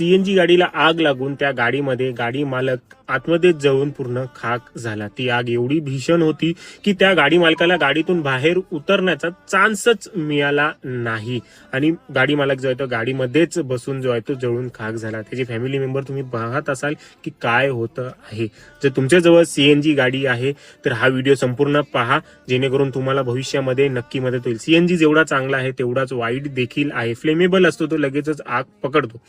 CNG गाडीला आग लागून त्या गाडीमध्ये गाडी मालक आतमध्ये जळून पूर्ण खाक झाला. ती आग एवढी भीषण होती की त्या गाडी मालकाला गाडीतून बाहेर उतरण्याचा चान्सच मिळाला नाही. आणि गाडी मालक जो आहे तो गाडीमध्येच बसून जो आहे तो जळून खाक झाला. त्याची फॅमिली मेंबर तुम्ही पाहत असाल की काय होतं आहे. जर तुमच्याजवळ सीएनजी गाडी आहे तर हा व्हिडिओ संपूर्ण पहा. जेणेकरून तुम्हाला भविष्यामध्ये नक्की मदत होईल. सीएनजी जेवढा चांगला आहे तेवढाच वाईट देखील आहे. फ्लेमेबल असतो तो लगेचच आग पकडतो.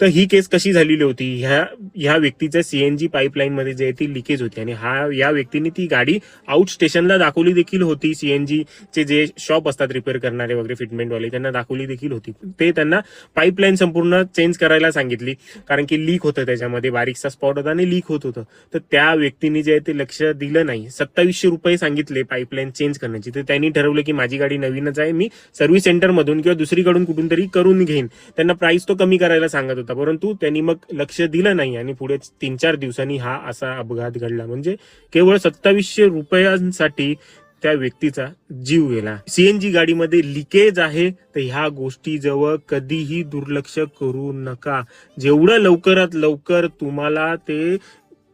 तर ही केस कशी झालेली होती? ह्या ह्या व्यक्तीच्या सीएनजी पाईपलाईन मध्ये जे आहे ती लिकेज होती आणि हा या व्यक्तीने ती गाडी आउट स्टेशनला दाखवली देखील होती. सीएनजी चे जे शॉप असतात रिपेअर करणारे वगैरे फिटमेंटवाले त्यांना दाखवली देखील होती. ते त्यांना पाईपलाईन संपूर्ण चेंज करायला सांगितली. कारण की लीक होतं त्याच्यामध्ये बारीकसा स्पॉट होता आणि लीक होत होतं. तर त्या व्यक्तीने जे आहे ते लक्ष दिलं नाही. सत्तावीसशे रुपये सांगितले पाईपलाईन चेंज करण्याची. तर त्यांनी ठरवलं की माझी गाडी नवीनच आहे मी सर्व्हिस सेंटरमधून किंवा दुसरीकडून कुठून तरी करून घेईन. त्यांना प्राईस तो कमी करायला सांगत होता. परंतु त्यांनी मग लक्ष दिलं नाही आणि पुढे तीन चार दिवसांनी हा असा अपघात घडला. म्हणजे केवळ सत्तावीसशे रुपयांसाठी त्या व्यक्तीचा जीव गेला. सीएनजी गाडीमध्ये लिकेज आहे तर ह्या गोष्टी जवळ कधीही दुर्लक्ष करू नका. जेवढं लवकरात लवकर तुम्हाला ते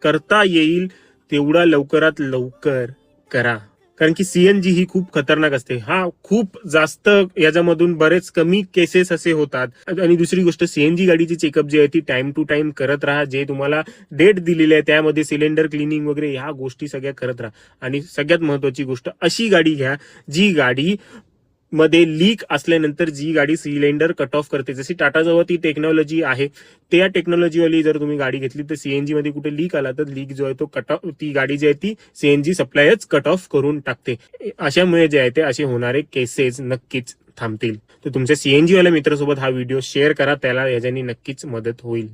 करता येईल तेवढा लवकरात लवकर करा. कारण की सीएनजी ही खूप खतरनाक असते. हा खूप जास्त याच्यामधून बरेच कमी केसेस असे होतात. आणि दुसरी गोष्ट सीएनजी गाडीची चेकअप जी आहे ती टाइम टू टाइम करत राहा जे तुम्हाला डेट दिलेली आहे त्यामध्ये सिलेंडर क्लिनिंग वगैरे ह्या गोष्टी सगळ्या करत राहा. आणि सगळ्यात महत्वाची गोष्ट अशी गाडी घ्या जी गाडी मध्ये लीक असल्यानंतर जी गाडी सिलेंडर कट ऑफ करते जशी टाटा जवळ ती टेक्नॉलॉजी आहे त्या टेक्नॉलॉजीवाली जर तुम्ही गाडी घेतली तर सीएनजी मध्ये कुठे लीक आला तर लीक जो आहे तो कट ऑफ ती गाडी जी आहे ती सीएनजी सप्लायच कट ऑफ करून टाकते. अशामुळे जे आहे ते असे होणारे केसेस नक्कीच थांबतील. तर तुमच्या सीएनजी वाल्या मित्रासोबत हा व्हिडिओ शेअर करा त्याला याच्यानी नक्कीच मदत होईल.